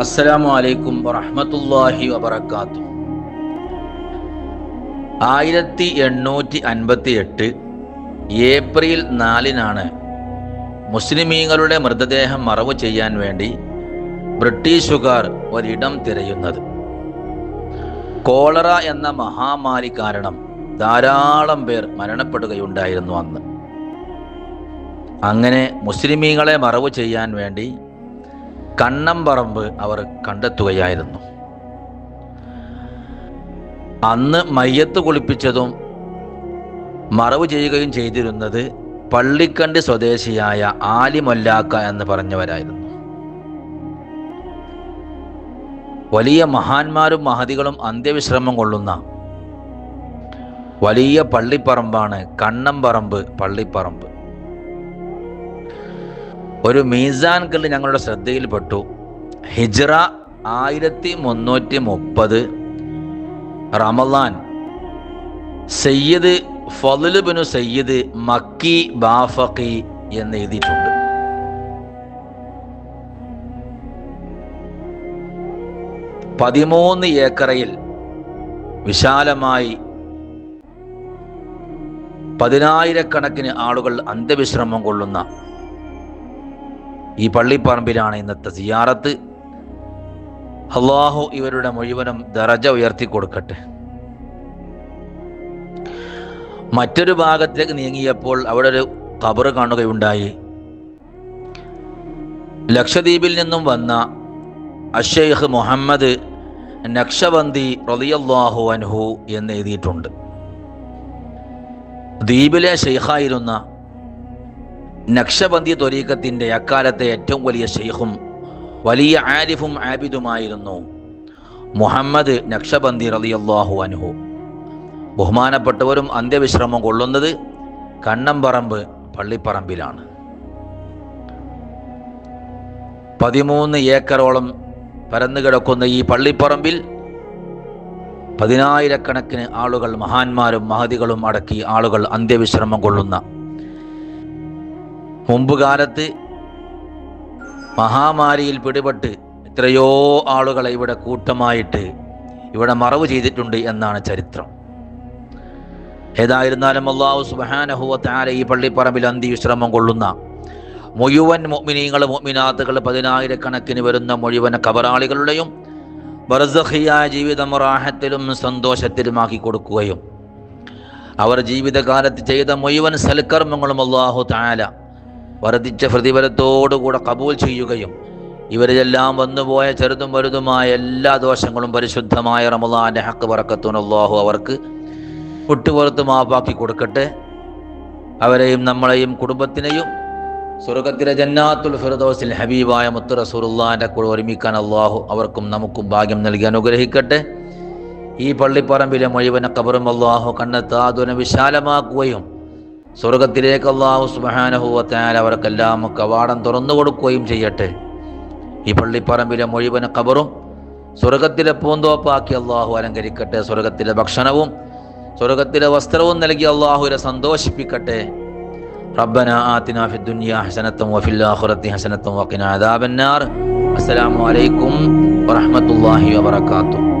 അസ്സലാമു അലൈക്കും വറഹ്മത്തുള്ളാഹി വബറകാത്തു ആയിരത്തി എണ്ണൂറ്റി അൻപത്തി എട്ട് ഏപ്രിൽ നാലിനാണ് മുസ്ലിമീങ്ങളുടെ മൃതദേഹം മറവ് ചെയ്യാൻ വേണ്ടി ബ്രിട്ടീഷുകാർ ഒരിടം തിരയുന്നത്. കോളറ എന്ന മഹാമാരി കാരണം ധാരാളം പേർ മരണപ്പെടുകയുണ്ടായിരുന്നു അന്ന്. അങ്ങനെ മുസ്ലിമീങ്ങളെ മറവ് ചെയ്യാൻ വേണ്ടി കണ്ണംപറമ്പ് അവർ കണ്ടെത്തുകയായിരുന്നു. അന്ന് മയ്യത്ത് കുളിപ്പിച്ചതും മറവ് ചെയ്യുകയും ചെയ്തിരുന്നത് പള്ളിക്കണ്ടി സ്വദേശിയായ ആലിമൊല്ലാക്ക എന്ന് പറഞ്ഞവരായിരുന്നു. വലിയ മഹാന്മാരും മഹതികളും അന്ത്യവിശ്രമം കൊള്ളുന്ന വലിയ പള്ളിപ്പറമ്പാണ് കണ്ണംപറമ്പ് പള്ളിപ്പറമ്പ്. ഒരു മീസാൻ കല്ല് ഞങ്ങളുടെ ശ്രദ്ധയിൽപ്പെട്ടു. ഹിജ്റ ആയിരത്തി മുന്നൂറ്റി മുപ്പത് റമലാൻ സയ്യിദ് ഫലുബിനു ബിനു സയ്യിദ് മക്കി ബാഫക്കി എന്ന് എഴുതിയിട്ടുണ്ട് പതിമൂന്ന് ഏക്കറയിൽ വിശാലമായി പതിനായിരക്കണക്കിന് ആളുകൾ അന്ത്യവിശ്രമം കൊള്ളുന്ന ഈ പള്ളിപ്പറമ്പിലാണ് ഇന്നത്തെ സിയാറത്ത്. അള്ളാഹു ഇവരുടെ മുഴുവനും ദറജ ഉയർത്തി കൊടുക്കട്ടെ. മറ്റൊരു ഭാഗത്തേക്ക് നീങ്ങിയപ്പോൾ അവിടെ ഒരു കബറ് കാണുകയുണ്ടായി. ലക്ഷദ്വീപിൽ നിന്നും വന്ന അഷെയ്ഖ് മുഹമ്മദ് നക്ഷബന്തി റളിയല്ലാഹു അൻഹു എന്ന് എഴുതിയിട്ടുണ്ട്. ദ്വീപിലെ ഷെയ്ഖായിരുന്ന നക്ഷബന്തി തൊരീക്കത്തിന്റെ അക്കാലത്തെ ഏറ്റവും വലിയ ഷെയ്ഖും വലിയ ആരിഫും ആബിദുമായിരുന്നു മുഹമ്മദ് നക്ഷബന്തി റളിയല്ലാഹു അനുഹു ബഹുമാനപ്പെട്ടവരും അന്ത്യവിശ്രമം കൊള്ളുന്നത് കണ്ണമ്പറമ്പ് പള്ളിപ്പറമ്പിലാണ്. പതിമൂന്ന് ഏക്കറോളം പരന്നു കിടക്കുന്ന ഈ പള്ളിപ്പറമ്പിൽ പതിനായിരക്കണക്കിന് ആളുകൾ മഹാന്മാരും മഹതികളും അടക്കി ആളുകൾ അന്ത്യവിശ്രമം കൊള്ളുന്ന മുമ്പ് കാലത്ത് മഹാമാരിയിൽ പിടിപെട്ട് എത്രയോ ആളുകളെ ഇവിടെ കൂട്ടമായിട്ട് ഇവിടെ മറവ് ചെയ്തിട്ടുണ്ട് എന്നാണ് ചരിത്രം. ഏതായിരുന്നാലും അള്ളാഹു സുബാനഹുവത്താരെ ഈ പള്ളിപ്പറമ്പിൽ അന്ത്യവിശ്രമം കൊള്ളുന്ന മുഴുവൻ മൊമിനീങ്ങൾ മൊമിനാത്തുകൾ പതിനായിരക്കണക്കിന് വരുന്ന മുഴുവൻ കബറാളികളുടെയും ബർസഹിയായ ജീവിതം റാഹത്തിലും സന്തോഷത്തിലുമാക്കി കൊടുക്കുകയും അവർ ജീവിതകാലത്ത് ചെയ്ത മുഴുവൻ സൽക്കർമ്മങ്ങളും അള്ളാഹു താല വർദ്ധിച്ച പ്രതിഫലത്തോടുകൂടെ കബൂൽ ചെയ്യുകയും ഇവരിലെല്ലാം വന്നുപോയ ചെറുതും വലുതുമായ എല്ലാ ദോഷങ്ങളും പരിശുദ്ധമായ റമദാന്റെ ഹക്ക് പറക്കത്തുനല്ലാഹു അവർക്ക് വിട്ടുപുറത്ത് മാപ്പാക്കി കൊടുക്കട്ടെ. അവരെയും നമ്മളെയും കുടുംബത്തിനെയും സ്വർഗത്തിലെ ജന്നാത്തുൽ ഫിറദോസിൽ ഹബീബായ മുത്ത് റസൂറുല്ലാന്റെ കൂടെ ഒരുമിക്കാൻ അള്ളാഹു അവർക്കും നമുക്കും ഭാഗ്യം നൽകി അനുഗ്രഹിക്കട്ടെ. ഈ പള്ളിപ്പറമ്പിലെ മുഴുവന കബറും അള്ളാഹു കണ്ണെത്താതുന വിശാലമാക്കുകയും സ്വർഗത്തിലേക്ക് അള്ളാഹു സുബാനഹുവത്താൽ അവർക്കെല്ലാം കവാടം തുറന്നു കൊടുക്കുകയും ചെയ്യട്ടെ. ഈ പള്ളിപ്പറമ്പിലെ മുഴുവൻ കബറും സ്വർഗത്തിലെ പൂന്തോപ്പാക്കി അള്ളാഹു അലങ്കരിക്കട്ടെ. സ്വർഗത്തിലെ ഭക്ഷണവും സ്വർഗത്തിലെ വസ്ത്രവും നൽകി അള്ളാഹുരെ സന്തോഷിപ്പിക്കട്ടെ. റബ്ബന ആത്തിന ഫി ദുനിയ ഹസനത്തും വഫിൽ ആഖിറത്തി ഹസനത്തും വഖിന അദാബന്നാർ. അസ്സലാമു അലൈക്കും വറഹ്മത്തുള്ളാഹി വബറകാതുഹു.